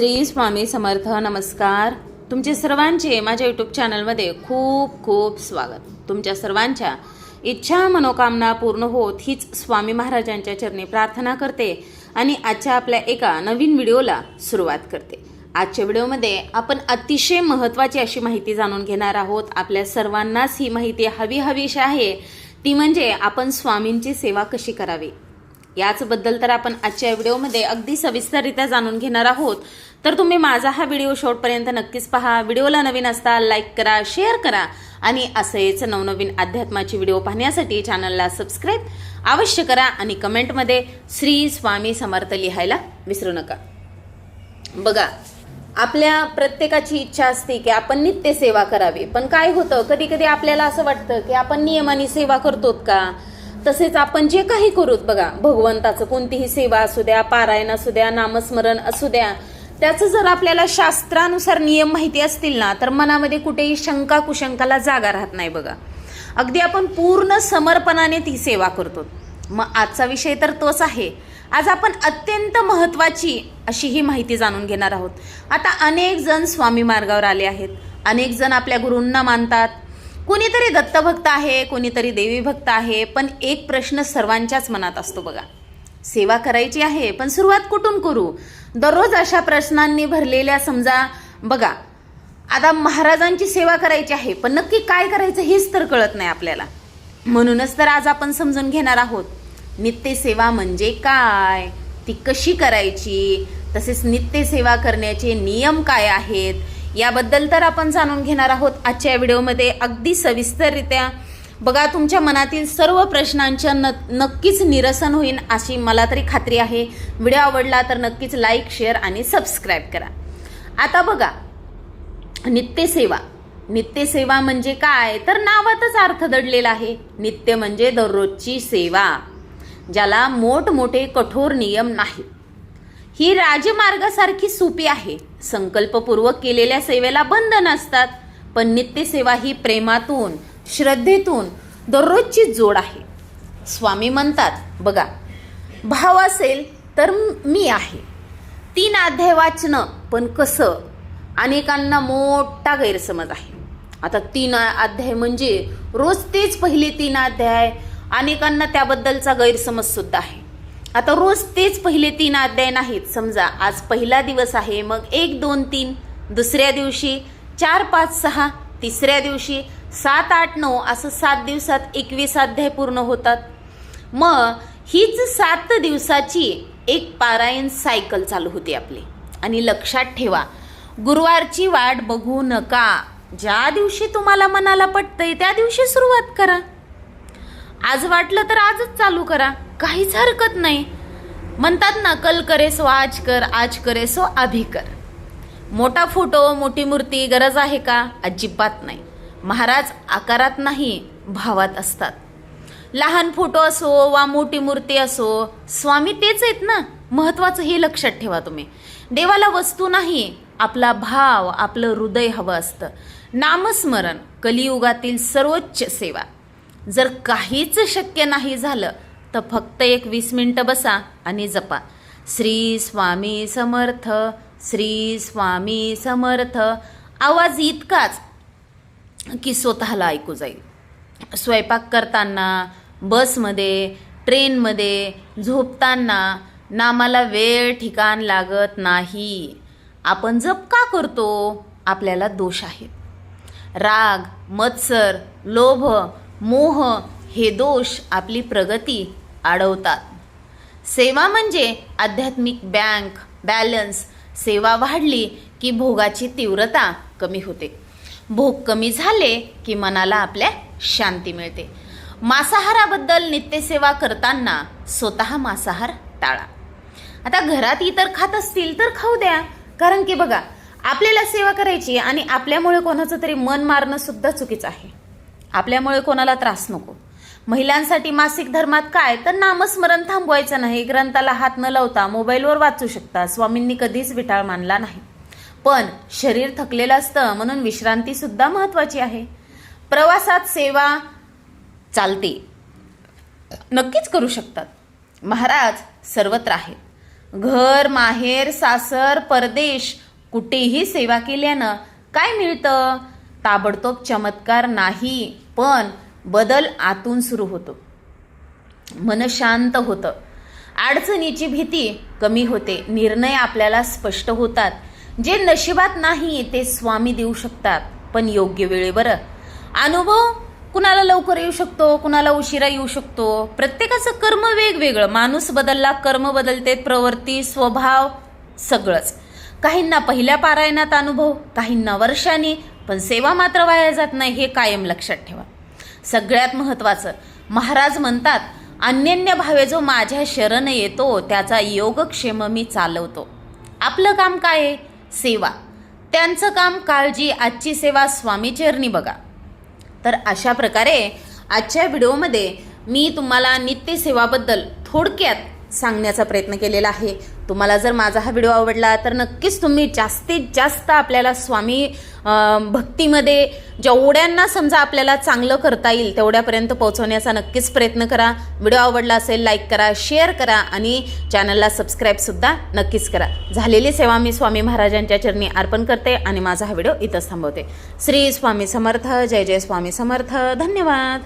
श्री स्वामी समर्थ नमस्कार. तुमचे सर्वांचे माझ्या यूट्यूब चॅनलमध्ये खूप खूप स्वागत. तुमच्या सर्वांच्या इच्छा मनोकामना पूर्ण होत हीच स्वामी महाराजांच्या चरणी प्रार्थना करते आणि आजच्या आपल्या एका नवीन व्हिडिओला सुरुवात करते. आजच्या व्हिडिओमध्ये आपण अतिशय महत्त्वाची अशी माहिती जाणून घेणार आहोत. आपल्या सर्वांनाच ही माहिती हवी हवीशी आहे. ती म्हणजे आपण स्वामींची सेवा कशी करावी? याचबद्दल तर आपण आजच्या व्हिडिओमध्ये अगदी सविस्तररित्या जाणून घेणार आहोत. तर तुम्ही माझा हा व्हिडिओ शेवटपर्यंत नक्कीच पहा. व्हिडिओला नवीन असता लाईक करा शेअर करा आणि असेच नवनवीन अध्यात्माचे व्हिडिओ पाहण्यासाठी चॅनलला सबस्क्राईब अवश्य करा आणि कमेंटमध्ये श्री स्वामी समर्थ लिहायला विसरू नका. बघा आपल्या प्रत्येकाची इच्छा असते की आपण नित्य सेवा करावी. पण काय होतं? कधी कधी आपल्याला असं वाटतं की आपण नियमाने सेवा करतोत का? तसेच आपण जे काही करूत बघा भगवंताचं कोणतीही सेवा असू द्या पारायण असू द्या नामस्मरण असू द्या त्याचं जर आपल्याला शास्त्रानुसार नियम माहिती असतील ना तर मनामध्ये कुठेही शंका कुशंकाला जागा राहत नाही बघा. अगदी आपण पूर्ण समर्पणाने ती सेवा करतो. मग आजचा विषय तर तोच आहे. आज आपण अत्यंत महत्त्वाची अशी ही माहिती जाणून घेणार आहोत. आता अनेक जण स्वामी मार्गावर आले आहेत. अनेक जण आपल्या गुरूंना मानतात. कोणीतरी दत्तभक्त आहे कोणीतरी देवी भक्त आहे पण एक प्रश्न सर्वांच्याच मनात असतो बघा. सेवा करायची आहे पण सुरुवात कुठून करू? दररोज अशा प्रश्नांनी भरलेल्या समजा बघा आता महाराजांची सेवा करायची आहे पण नक्की काय करायचं हेच तर कळत नाही आपल्याला. म्हणूनच तर आज आपण समजून घेणार आहोत नित्यसेवा म्हणजे काय? ती कशी करायची? तसेच नित्यसेवा करण्याचे नियम काय आहेत? याबद्दल तर आपण जाणून घेणार आहोत आजच्या व्हिडिओमध्ये. अगदी सविस्तररित्या. बघा तुमच्या मनातील सर्व प्रश्नांच्या न नक्कीच निरसन होईल अशी मला तरी खात्री आहे. व्हिडिओ आवडला तर नक्कीच लाईक शेअर आणि सबस्क्राईब करा. आता बघा नित्यसेवा. नित्यसेवा म्हणजे काय? तर नावातच अर्थ दडलेला आहे. नित्य म्हणजे दररोजची सेवा ज्याला मोठमोठे कठोर नियम नाहीत. ही राजमार्गासारखी सोपी आहे. संकल्पपूर्वक केलेल्या सेवेला बंधन असतात पण नित्यसेवा ही प्रेमातून श्रद्धेतून दररोजची जोड आहे. स्वामी म्हणतात बघा भाव असेल तर मी आहे. तीन अध्याय वाचणं पण कसं? अनेकांना मोठा गैरसमज आहे. आता तीन अध्याय म्हणजे रोज तेच पहिले तीन अध्याय. अनेकांना त्याबद्दलचा गैरसमज सुद्धा आहे. आता रोज तेच पहिले तीन अध्याय नाहीत समजा. आज पहिला दिवस आहे मग एक दोन तीन. दुसऱ्या दिवशी चार पाच सहा. तिसऱ्या दिवशी सात आठ नऊ. असं सात दिवसात एकवीस अध्याय पूर्ण होतात. मग हीच सात दिवसाची एक पारायण सायकल चालू होती आपली. आणि लक्षात ठेवा गुरुवारची वाट बघू नका. ज्या दिवशी तुम्हाला मनाला पटतंय त्या दिवशी सुरुवात करा. आज वाटलं तर आजच चालू करा. काहीच हरकत नाही. म्हणतात ना कल करे सो आज कर आज करे सो आभी कर. मोठा फोटो मोठी मूर्ती गरज आहे का? अजिबात नाही. महाराज आकारात नाही भावात असतात. लहान फोटो असो वा मोठी मूर्ती असो स्वामी तेच आहेत ना? महत्वाचं हे लक्षात ठेवा तुम्ही. देवाला वस्तू नाही आपला भाव आपलं हृदय हवं असतं. नामस्मरण कलियुगातील सर्वोच्च सेवा. जर काहीच शक्य नाही झालं तर फक्त एक वीस मिनटं बसा आणि जपा. श्री स्वामी समर्थ श्री स्वामी समर्थ. आवाज इतकाच की स्वतःला ऐकू जाईल. स्वयंपाक करताना बसमध्ये ट्रेनमध्ये झोपताना नामाला वेळ ठिकाण लागत नाही. आपण जप का करतो? आपल्याला दोष आहेत राग मत्सर लोभ मोह हे दोष आपली प्रगती अडवतात सेवा म्हणजे आध्यात्मिक बँक बॅलन्स. सेवा वाढली की भोगाची तीव्रता कमी होते. भोग कमी झाले की मनाला आपल्या शांती मिळते. मांसाहाराबद्दल नित्यसेवा करताना स्वतः मांसाहार टाळा. आता घरात इतर खात असतील तर खाऊ द्या. कारण की बघा आपल्याला सेवा करायची आणि आपल्यामुळे कोणाचं तरी मन मारणं सुद्धा चुकीचं आहे. आपल्यामुळे कोणाला त्रास नको. महिलांसाठी मासिक धर्मात काय? तर नामस्मरण थांबवायचं नाही. ग्रंथाला हात न लावता मोबाईलवर वाचू शकता. स्वामींनी कधीच विटाळ मानला नाही. पण शरीर थकलेलं असतं म्हणून विश्रांती सुद्धा महत्वाची आहे. प्रवासात सेवा चालते. नक्कीच करू शकतात. महाराज सर्वत्र आहेत. घर माहेर सासर परदेश कुठेही सेवा केल्यानं काय मिळतं? ताबडतोब चमत्कार नाही. पण बदल आतून सुरू होतो. मन शांत होतं. अडचणीची भीती कमी होते. निर्णय आपल्याला स्पष्ट होतात. जे नशिबात नाही ते स्वामी देऊ शकतात पण योग्य वेळेवर. अनुभव कुणाला लवकर येऊ शकतो कुणाला उशिरा येऊ शकतो? प्रत्येकाचं कर्म वेगवेगळं. माणूस बदलला कर्म बदलते प्रवृत्ती स्वभाव सगळंच. काहींना पहिल्या पारायणात अनुभव काहींना वर्षांनी पण सेवा मात्र वाया जात नाही हे कायम लक्षात ठेवा. सगळ्यात महत्त्वाचं महाराज म्हणतात अन्यन्य भावे जो माझ्या शरण येतो त्याचा योगक्षेम मी चालवतो. आपलं काम काय आहे? सेवा. त्यांचं काम काळजी आजची सेवा स्वामीचरणी बघा. तर अशा प्रकारे आजच्या व्हिडिओमध्ये मी तुम्हाला नित्यसेवाबद्दल थोडक्यात सांगण्याचा प्रयत्न केलेला आहे. तुम्हाला जर माझा हा व्हिडिओ आवडला तर नक्कीच तुम्ही जास्तीत जास्त आपल्याला स्वामी भक्तीमध्ये जेवढ्यांना समजा आपल्याला चांगलं करता येईल तेवढ्यापर्यंत पोहोचवण्याचा नक्कीच प्रयत्न करा. व्हिडिओ आवडला असेल लाईक करा शेअर करा आणि चॅनलला सबस्क्राईबसुद्धा नक्कीच करा. झालेली सेवा मी स्वामी महाराजांच्या चरणी अर्पण करते आणि माझा हा व्हिडिओ इथंच थांबवते. श्री स्वामी समर्थ जय जय स्वामी समर्थ. धन्यवाद.